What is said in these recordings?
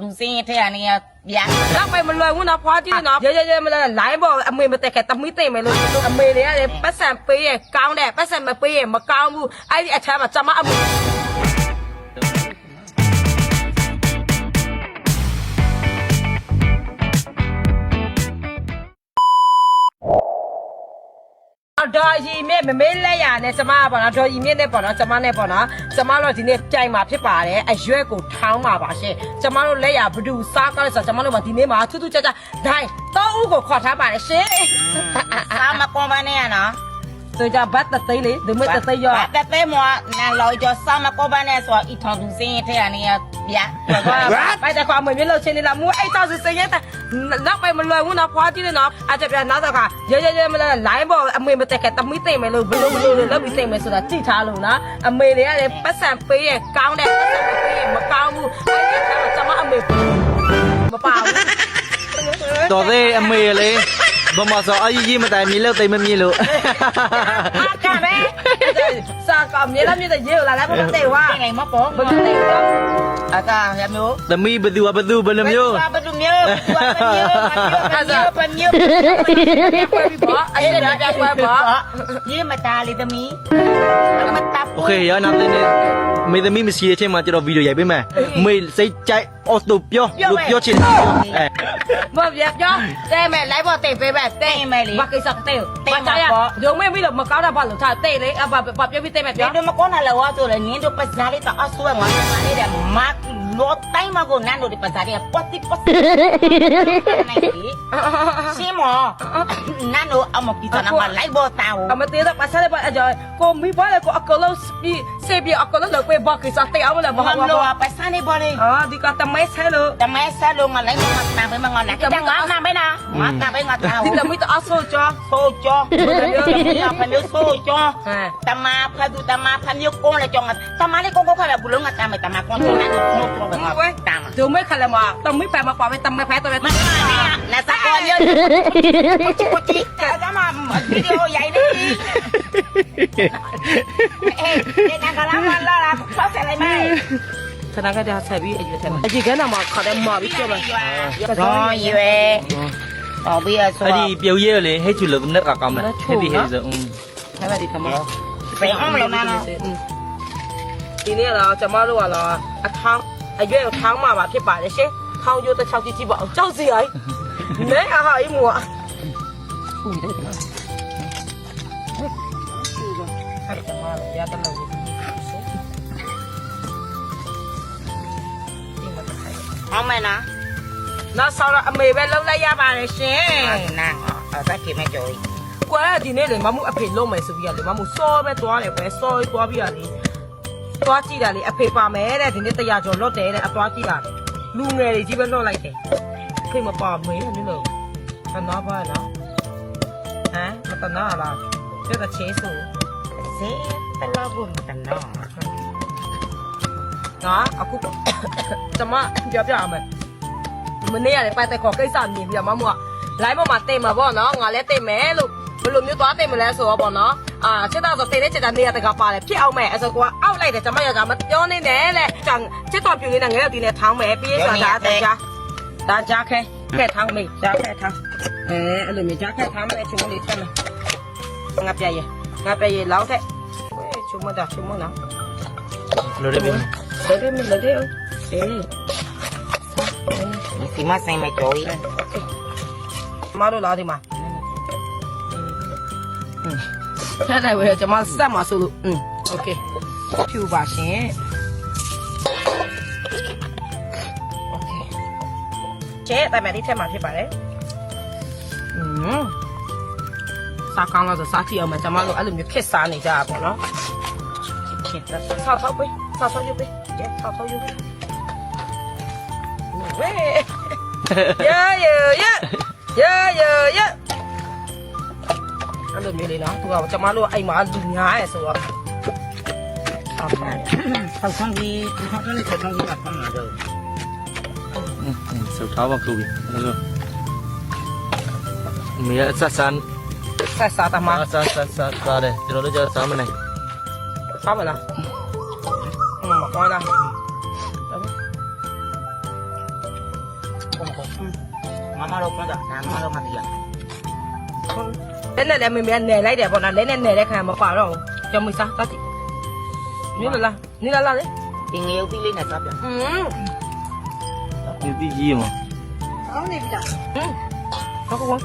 သူစင်းရထဲကနေဗျာလောက်ပဲမလွယ်ဘူးနော်ဖွားကြည့်နော်ရဲရဲရဲမလဲလိုင်းပေါ်အမေမတက်ခဲ့တမိသိမ့်မယ်လို့အမေတွေကလည်းပတ်စံပေးရကောင်းတယ်ပတ်စံမပေးရမကောင်းဘူးအဲ့ဒီအချမ်းမှာကျွန်မအမေ ဒေါ်ရီမြင့်မမေးလက်ရနဲ့ကျမကပေါ့နော်ဒေါ်ရီမြင့်နဲ့ပေါ့နော်ကျမနဲ့ပေါ့နော်ကျမတို့ဒီနေ့ကြိုင်မှာဖြစ်ပါတယ်အရွက်ကိုထောင်းမှာပါရှင်ကျမတို့လက်ရဘဒူစားကောင်းလဲဆိုတော့ကျမတို့ကဒီနေ့မှာထူးထူးခြားခြားဒိုင်းတော့ဦးကိုခေါ်ထားပါတယ်ရှင်စာမကွန်ပါနဲ့နော် ဆိုကြဘတ်တသိန်းလေဒီမတသိန်းရောတက်သေးမွာနာလော်ကျော်စာမကွန်ပါနဲ့ဆိုအီထောင်သူစင်းရထဲကနေဗျာဘိုက်တကွာမွေမြလို့ချင်းနေလားမူအဲ့တော့စစရဲတဲ့နောက်ပဲမလွယ်ဘူးနော်ဖွားကြည့်နေနော်အကြပြနောက်တော့ခါရဲရဲရဲမလဲလိုင်းပေါ်အမေမတက်ခဲ့တမိသိမ့်မယ်လို့ဘလို့ဘလို့လောက်ပြီးသိမ့်မယ်ဆိုတာကြည့်ထားလို့နော်အမေတွေကလည်းပတ်စံပေးရကောင်းတယ်ပတ်စံမပေးရမကောင်းဘူးအဲ့ဒီကကျမအမေမပါဘူးတော်သေးအမေလေ ဘာမစောအကြီးကြီးမတိုင်မြေလို့တိမ်မမြေလို့အာကပဲ စာကမြေလာမြေတဲ့ရေလာလည်းမသိဝါ ငိုင်မပေါ် ဘယ်လိုလဲတော့ အကာရမျိုး သမီးဘသူဘသူဘယ်လိုမျိုး ဘယ်လိုမျိုးဘယ်လိုမျိုးဘယ်လိုမျိုး ပွဲပြီးပေါ့အဲ့ဒါကြပွဲပေါ့ ရေမတားလေသမီးမတား โอเคရနောက်တဲ့နေ့မေသမီးမရှိတဲ့အချိန်မှာကျွန်တော်ဗီဒီယိုရိုက်ပေးမယ်မေစိတ်ကြိုက်အော်တိုပြောလို့ပြောချင်တယ်အဲ ဘာပြပြောတဲ့မဲ့ live ပေါ်တိတ်ပေးပဲတဲ့ဘာကိစ္စတဲ့ဘာကြရရုံမဲ့ပြီးတော့မကောင်းတာဘာလို့ထားတဲ့လေအဘာဘာ ပြောပြီးတဲ့မဲ့ဘယ်ပြောလိုမကောနာလောဆိုလေနင်းတို့ပတ်စားလေးတော့အဆွဲငါမလေးတယ်မတ် လောတိုင်းမကိုနန်းတို့ဒီပတ်စားလေးပတ်တိပတ်ရှင်းမနန်းတို့အမပီဇာနာမလိုက်ဘောတောင်းအမသေးတော့ပတ်ဆက်ပါအကြောကိုမိဘလည်းကိုအကလုံးပြီးစေပြီးအကလုံးလောက်ပဲဘာကိစ္စတဲ့အောင်လည်းမဘာမဘာလို့ပတ်စားနေဘောလေးအာဒီကတမဲဆဲလို့တမဲဆက်လို့ငါလိုက်မတာပဲမငါလိုက်တယ်ငါနာပဲနာငါတာပဲငါတောင်းဒီတမိတအဆောချာဆိုကြောဘယ်လိုမျိုးဖမျိုးဆိုကြောဟမ်တမဖဒူတမဖမျိုးကုန်းလေကြောငါတမလေးကိုကိုခရဘူးလုံးငါတမတမကွန်ချုံနေတော့ငါတမဒုမဲခလမတမိပဲမပါပဲတမဲဖဲတော့မနာနာစကောမျိုးချစ်ကိုချစ်ကမဗီဒီယိုရိုက်နေအေးဒီနကလာမလာလာဆောက်ဆက်လိုက်မယ်ခဏကတည်းကဆက်ပြီးအရွယ်ထဲမှာအကြီးကန်းမှာခါတယ်မှာပြီးပြောပါရောရွယ်ဟောပြီးအဆောအဲ့ဒီပြုတ်ရဲလေဟဲ့ချူလို့နဲ့ကကောင်းတယ်ဟဲ့ဒီဟဲ့ဆိုအဲ့ဒါဒီကမှာဘယ်အောင်မလို့နာနော်ဒီနေ့ကတော့ကျမတို့ကတော့အထောင်း အရွယ်ထောင်းမှာပါဖြစ်ပါတယ်ရှင်။ထောင်းရိုးတစ်ချောက်ကြည့်ကြည့်ပါအောင်ကြောက်စီရိုင်း။နဲအဟာအိမ်မွာအဲ့ဒါမှရတဲ့လို့ဒီမှာတစ်ခါဟောင်းမယ်နော်နောက်ဆောတော့အမေပဲလုံးလိုက်ရပါတယ်ရှင်နာအဲ့ဒါကိမဲ့ကြော်။ကွာဒီနေ့လေမမှုအဖေလုံးမယ်ဆိုပြီးရတယ်မမှုစောပဲသွားတယ်ပဲစောသွားပြီးရတယ်။ သွားကြည့်တာလေအဖေပါမယ်တဲ့ဒီနေ့တရားကျော်လွတ်တယ်တဲ့အသွားကြည့်တာလူငယ်တွေကြီးပဲလွတ်လိုက်တယ်။ဖေမပါမေးနည်းလို့ခဏပါနော်။ဟမ်မတနာလား။ကျတဲ့ချေးဆိုစေတလောဘူးမတနော်နော်အခုကျမပြောပြအောင်မယ်မနေ့ကလည်းပတ်သက်ခေါ်ကိစ္စမြင်ပြီးတော့မမက live ပေါ်မှာတိတ်မှာပေါ့နော်ငါလည်းတိတ်မယ်လို့ ဘယ်လိုမျိုးသွားတိတ်မလဲဆိုတော့ပေါ့နော်အာချက်တော့ဆိုတိတ်တဲ့ချက်တဲ့နေရာတကပါတယ်ဖြစ်အောင်မယ်အဲ့ဆိုကွာအောက်လိုက်တယ်ကျမရကမပြောနေနဲ့လေချန်ချက်တော့ပြူလေးနဲ့ငဲဒီနဲ့ထောင်းမယ်ပြီးရတာဒါကြားဒါကြားခဲခဲထောင်းမေးကြားခဲထောင်းအဲအဲ့လိုမျိုးကြားခဲထောင်းမယ်ချုံမလေးချက်မယ်ငါပြရဲ့ငါပြရဲ့လောက်တဲ့ဝဲချုံမတာချုံမနော်လို့တယ် Để đi mình lấy đi ơi. Để đi. ဒီမဆိုင်မဲ့ကြော် Má đồ lá thì mà. Thế này bây giờ cho má sắp mà solo. Ừ, ok. Phiêu bà xé. Ok. Chế, tại mẹ đi thêm mà thêm bà đấy. Ừ. Sao con nó rồi sao thì ở mà cho má đồ ăn được kết xa này ra bỏ nó. Sao sao đi, sao sao vô đi. Chế, sao sao vô đi. Ui. เยอะเยอะเยอะเยอะเยอะเยอะ အဲ့လိုမျိုးလေးနော်သူကကျွန်မတို့အိမ်မှာလူများရဲဆိုတော့ဆောက်ပါဆောက်ဆောင်ကြီးဆောက်ဆောင်ကြီးဆောက်ဆောင်ကြီးကဖမ်းလာတော့စောထားပါခူပြီမေအဆက်ဆန်ဆက်စားတမအဆက်ဆက်ဆက်စားတယ်ကျွန်တော်တို့ကြောက်စားမနေဆောက်မလားอืมမကောင်းလားကောမကောမမတော့ဖွင့်တာနာမတော့မသိရ လက်နဲ့လည်းမင်းများနယ်လိုက်တယ်ပေါ့နော်လက်နဲ့နယ်တဲ့ခံမပါတော့ဘူးကြောင်မစားတတ်တယ်နင်းလာလားနင်းလာလားလေ တင်ငယ်ရုပ်သီးလေးနဲ့စားပြန် อืม ဒီဒီကြီးမှာ อืมတော့ကော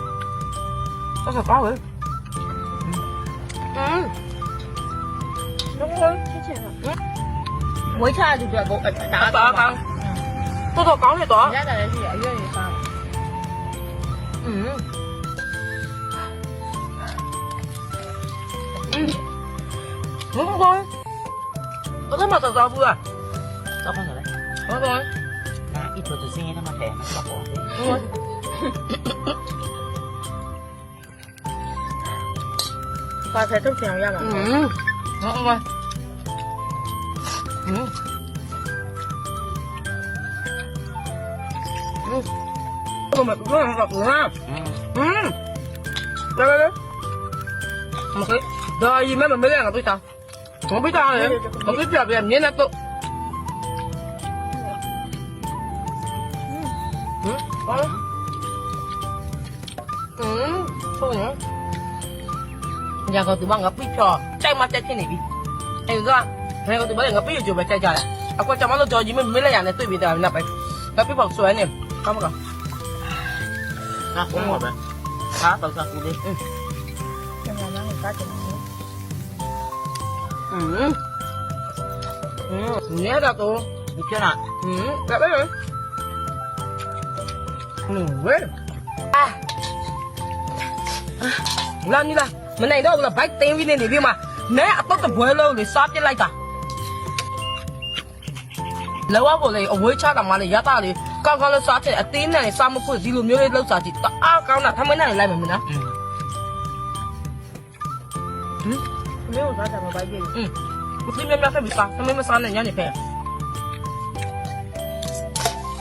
တော့စပါဝဲอืมတော့ကော ဝိချာတူတော့ကိုဒါ ဒါပါကောတော်တော်ကောင်းတယ်တော့ ရတယ်လည်းရှိရအရွယ်ရစား อืม Đúng rồi nó rất mặt là giò vừa sao con rồi đấy Đúng rồi. Má ít vừa từ xe thôi mà thẻ nó bọc bỏ Đúng rồi Và thẻ thức xèo ra mà. Ừ. Đúng rồi Ừ. Ừ. Mà cũng rất là ngọt nha Ừ. ừ. Đây đây đây Một cái. Rồi gì mấy mình mới ăn là tôi chọn 我没打人，我没表表，你那都。嗯啊嗯，做人。nhà con tụi bạn ngập bít trò chạy mặt chạy trên này đi em ra nhà con tụi bạn ngập bít rồi chạy chạy lại à quan trọng là cho gì mình mới là nhà này tôi bị đào nạp ấy ngập bít bọc xuôi này không có à cũng ngọt đấy khá tao sao cũng đi ừ. 嗯，嗯，你也得多， ဒီပြောတာ 嗯，来来来，嗯喂，啊，လာနီလာမနိုင်တော့ဘူးလားဘိုက်တင်းပြီးနေနေပြီမှာနဲအတော့တပွဲလုံးလေစားပြစ်လိုက်တာလောကကိုလေအဝေးချတာမှလေရတာလေကောင်းကောင်းလေးစားချင်အတင်းနဲ့စားမဖို့ဒီလိုမျိုးလေးလောက်စားကြည့်တအားကောင်းတာထမင်းနဲ့လိုက်မယ်မနော် อืม မင်းတို့စားတယ်မပိုက်ပြီอืมမသိမြတ်မြတ်ဆက်ပြီးစားသမင်းမစားနဲ့ညနေဖဲ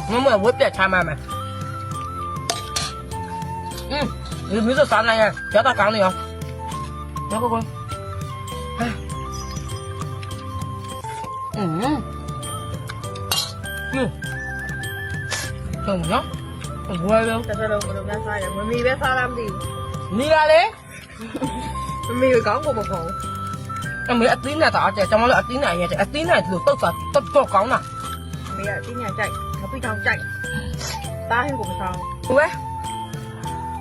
မမဝက်ပြတ်ချမ်းမမယ်อืมဒီမျိုးစားနိုင်ရရတာကောင်းနေရောရောကောကောอืมอืมဆုံးနော်ဘွယ်လုံး တစ်စလုံးဘယ်လိုများစားရမမီပဲစားလားမသိ နေရလေ ဘူးမမီကောင်းကိုမဖော် အမေအသီးနဲ့တာတဲ့ကျွန်မတို့အသီးနဲ့ရဲတဲ့အသီးနဲ့ဒီလိုတုတ်တာတုတ်တော့ကောင်းတာမေကအသီးနဲ့ကြိုက်ငပိတောင်ကြိုက်တားဟင်းကိုမဆောင်ဘူးဝဲ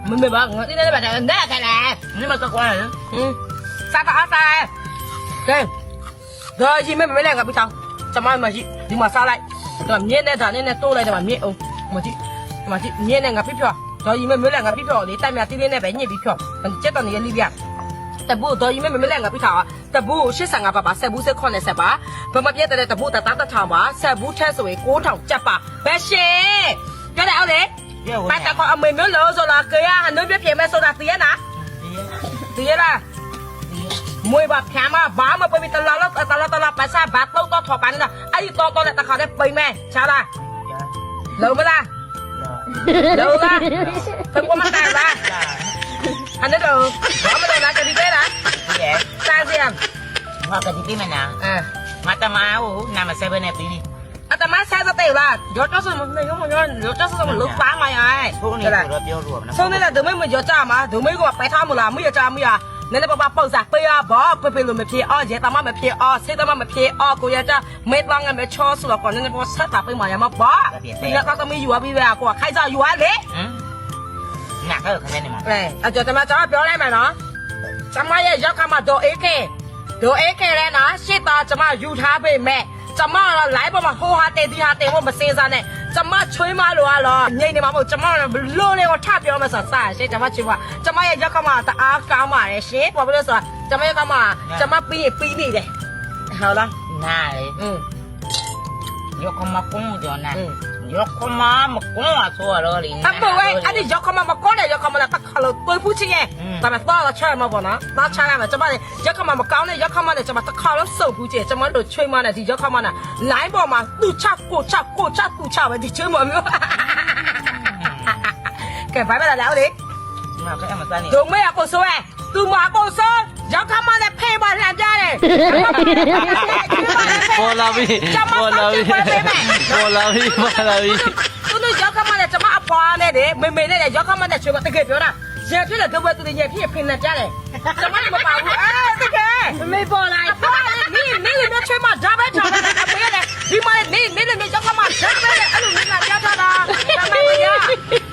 မမေပါငါအသီးနဲ့ပဲနဲ့ကလည်းမင်းမတော့ကွာဟင်းစားတာအားစားကဲဒါကြီးမမေလည်းငပိတောင်ကျွန်မမရှိဒီမှာစားလိုက်ဒါမြင်းနဲ့ဒါနဲ့နဲ့တိုးလိုက်တယ်မှာမြင်းအောင်မရှိမရှိမြင်းနဲ့ငါပြဖြောဒါကြီးမမေလည်းငါပြဖြောလေးတိုက်မြတီးလေးနဲ့ပဲညှစ်ပြီးဖြောကျက်တော်နေလေးပြ တပူတော့ယမမမလဲငါပြထားတပူ85ပါပါဆက်ဘူးဆက်80ပါဗမာပြက်တဲ့တပူတတာတထောင်ပါဆက်ဘူးထက်ဆိုရင်9000ကျပ်ပါဘယ်ရှင်ကြတဲ့အောင်လေပတ်တခေါ်အမေမျိုးလို့ဆိုလာကေရဟန်တို့ပြပြမဲဆိုတာတည်ရနာတည်ရလားမွေးပါဖြမ်းမဘာမပမိတလာလောက်တလာတလာပါစားဘာတော့တော့ထော်ပါနေတာအဲ့ဒီတော့တော့လက်တခါနဲ့ပိမ့်မဲချားလားလုံးမလားလုံးလားဘယ်ကမှတိုင်လား anh nói được bỏ mới đây là cho đi chứ kazi yan. Mga kaditi man ah. Ah. Matama ako, na masebe na pini. At ama sa sa tayo lahat. Yoto sa mga yung mga yoto sa mga lupa ma yan. Puro ni puro pio ruwa na. So nila dumay mo yoto ma, dumay ko pa ta mo la mo yoto mo ya. နနပပပေါက်စားပရဘောပပလိုမဖြစ်အောရေတမမဖြစ်အောစေတမမဖြစ်အောကိုရတာမေတ္တာငါမချောဆိုတော့ကောနနပဆက်တာပြမရမဘောဒီကတော့မယူပါပြီပဲကိုခိုက်စားယူရလေနာကတော့ခနဲ့နေမှာအဲအကျော်တမကျွန်တော်ပြောလိုက်မယ်နော် ကျမရဲ့ရောက်ခမဒေါ်အေးခင်ဒေါ်အေးခင်ရဲ့နာရှေ့သားကျမယူထားပေမဲ့ကျမကတော့ live ပေါ်မှာဟိုဟာတဲဒီဟာတဲဟိုမစင်းစားနဲ့ကျမချွေးမလို့ကတော့ညိနေမှာမဟုတ်ကျမကဘလို့လေးကိုထပြောမှဆိုစားရှင်ကျမချွေးမကျမရဲ့ရောက်ခမတအားကောင်းပါတယ်ရှင်ဘာဖြစ်လို့ဆိုတော့ကျမရောက်ခမကျမပြီးရင်ပြီးနေတယ်ဟုတ်လားနားလေอืมရောက်ခမကုန်းကြော်နာ Yokoma mkoma soa lori. Tambo we, ani yokoma mkona yokoma la takalo toi puchi ye. Tama soa la chai ma bona. Na chai ma chama ne yokoma mkona yokoma ne chama takalo so puchi. Chama lo chai ma ne di yokoma na. Lai bo ma tu cha ko cha ko cha tu cha ma di chai ma myo. Ke bai ba la lao de. Ma ke ma tani. Dong me ya ko so we. Tu ma ko so. မဲအကိုဆိုးသူမအကိုဆိုးရောက်ခါမှာလည်းဖေးပါလှန်ကြတယ်ပေါ်လာပြီပေါ်လာပြီပေါ်လာပြီပေါ်လာပြီသူတို့ရောက်ခါမှာလည်းကျမအဖွနဲ့လေမေမေနဲ့လေရောက်ခမနဲ့ချွေကတကယ်ပြောတာရန်ဖြစ်တဲ့ကဘွယ်သူတွေညဖြစ်ဖင်နေကြတယ်ကျမလည်းမပါဘူးအဲတကယ်မမေပေါ်လာဟာနေနေလေချွေမဒါပဲထားတယ်အမေလေဒီမလေးနေနေလေရောက်ခမဒါပဲလေအဲ့လိုနေလာကြတာလားဒါမှမရ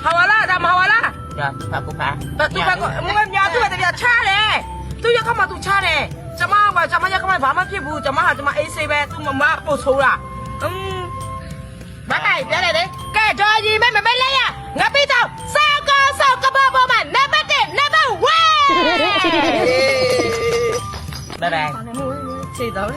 ဟာဝလာဒါမဟာဝလာကြောက်ဖာကူဖာသူကမွေးများသူကတည်းကချားတယ် သူရောက်ခမသူချားတယ်ကျမကကျမရောက်ခမဘာမှဖြစ်ဘူးကျမဟာကျမအေးဆေးပဲသူမမပို့ဆိုးတာอืมဘာလိုက်ပြရတယ်ကဲတော်ကြီးမဲမမဲလဲရငါပြီးတော့စောကောစောကဘဘောမနံပါတ်1နံပါတ်1ဘိုင်ဘိုင်ခြေတော့